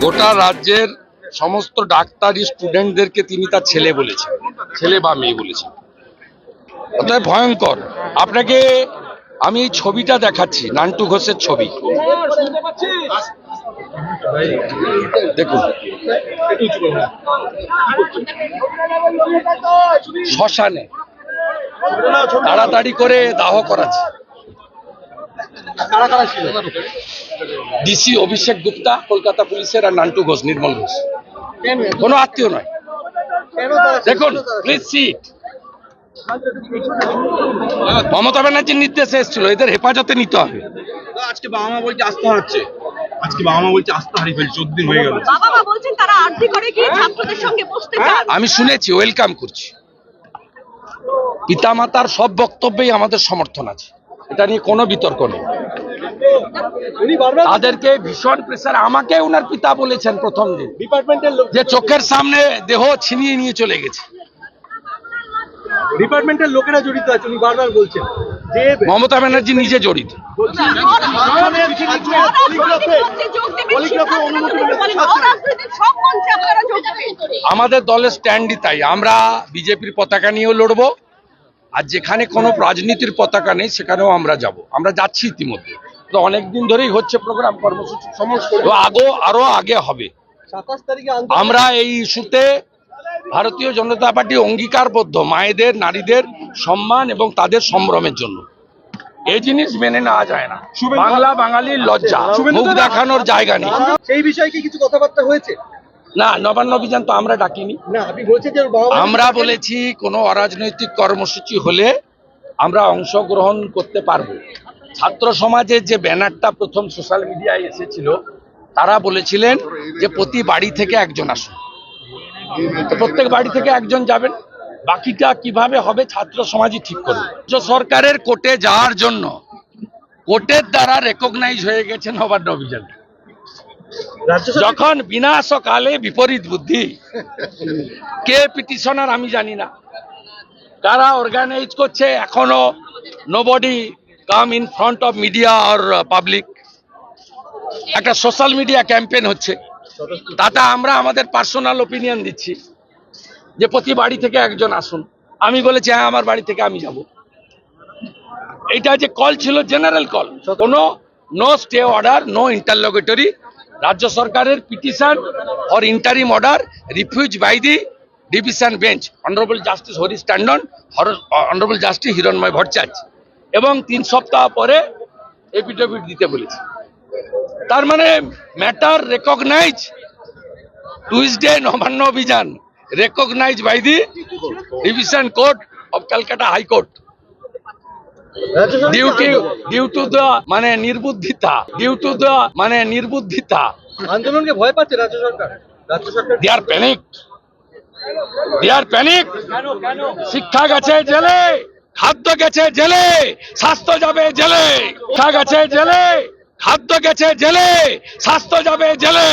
গোটা রাজ্যের সমস্ত ডাক্তারি স্টুডেন্টদেরকে তিনি তার ছেলে বলেছেন। ছেলে বা মেয়ে বলেছেন। অতএব ভয়ঙ্কর। আপনাকে আমি এই ছবিটা দেখাচ্ছি, নান্টু ঘোষের ছবি। দেখুন। শ্মশানে। তাড়াতাড়ি করে দাহ করাচ্ছে। ডিসি অভিষেক গুপ্তা কলকাতা পুলিশের আর নান্টু ঘোষ নির্মল ঘোষ। কোনো? আত্মীয় নয়। দেখুন প্লিজ সিট মমতা ব্যানার্জির নির্দেশে এসেছিল এদের হেফাজতে নিতে হবে। আজকে বাবা মা বলছে আস্থা হারাচ্ছে আজকে বাবা মা বলছে আস্থা হারিয়ে ফেলছে চোদ্দ দিন হয়ে গেল। বাবা মা বলছেন তারা আর্থিক করে কি ছাত্রদের সঙ্গে বসতে চান। আমি শুনেছি ওয়েলকাম করছি। পিতামাতার সব বক্তব্যেই আমাদের সমর্থন আছে। এটা নিয়ে কোনো বিতর্ক নেই। তাদেরকে ভীষণ প্রেসার আমাকে ওনার পিতা বলেছেন প্রথম দিন ডিপার্টমেন্টের লোক যে চোখের সামনে দেহ ছিনিয়ে নিয়ে চলে গেছে ডিপার্টমেন্টের লোকেরা জড়িত আছে উনি বারবার বলছেন যে মমতা ব্যানার্জি নিজে জড়িত। আমাদের দলের স্ট্যান্ডই তাই আমরা বিজেপির পতাকা নিয়েও লড়বো আর যেখানে কোনো রাজনীতির পতাকা নেই সেখানেও আমরা যাব আমরা যাচ্ছি ইতিমধ্যে তো অনেকদিন ধরেই হচ্ছে প্রোগ্রাম কর্মসূচি সমস্ত। আগো আরও আগে হবে। সাতাশ তারিখে আমরা এই ইস্যুতে ভারতীয় জনতা পার্টি অঙ্গীকারবদ্ধ মায়েদের নারীদের সম্মান এবং তাদের সম্ভ্রমের জন্য। এই জিনিস মেনে নেওয়া যায় না। বাংলা বাঙালির লজ্জা। মুখ দেখানোর জায়গা নেই। সেই বিষয়ে কি কিছু কথাবার্তা হয়েছে? না নবান্ন অভিযান তো আমরা ডাকিনি। আমরা বলেছি কোনো অরাজনৈতিক কর্মসূচি হলে আমরা অংশগ্রহণ করতে পারব। ছাত্র সমাজের যে ব্যানারটা প্রথম সোশ্যাল মিডিয়ায় এসেছিল তারা বলেছিলেন যে প্রতি বাড়ি থেকে একজন আসুন। প্রত্যেক বাড়ি থেকে একজন যাবেন। বাকিটা কীভাবে হবে ছাত্র সমাজই ঠিক করবে। রাজ্য সরকারের কোর্টে যাওয়ার জন্য কোর্টের দ্বারা রেকগনাইজ হয়ে গেছে নবান্ন অভিযান। যখন বিনাশকালে বিপরীত বুদ্ধি কে পিটিশনার আমি জানি না। কারা অর্গানাইজ করছে এখনও nobody come in front of media R public একটা সোশ্যাল মিডিয়া ক্যাম্পেইন হচ্ছে। তাতে আমরা আমাদের পার্সোনাল ওপিনিয়ন দিচ্ছি। যে প্রতি বাড়ি থেকে একজন আসুন। আমি বলেছি হ্যাঁ আমার বাড়ি থেকে আমি যাব। এটা যে কল ছিল জেনারেল কল কোনো no stay order no interlocutory রাজ্য সরকারের petition or interim order refuse by the division bench honourable justice Harish Tandon honourable justice Hiranmoy Bhattacharya এবং তিন সপ্তাহ পরে এফিডেভিট দিতে বলেছে। তার মানে ম্যাটার রেকগনাইজ টুইসডে নবান্ন অভিযান recognise by the division court of Calcutta high court due to due to the মানে নির্বুদ্ধিতা ডিউ টু দ্য মানে নির্বুদ্ধিতা। আন্দোলনকে ভয় পাচ্ছে রাজ্য সরকার। রাজ্য সরকার দে আর প্যানিক দে আর প্যানিক শিক্ষা গেছে জেলে। খাদ্য গেছে জেলে স্বাস্থ্য যাবে জেলে। শিক্ষা গেছে জেলে। খাদ্য গেছে জেলে স্বাস্থ্য যাবে জেলে।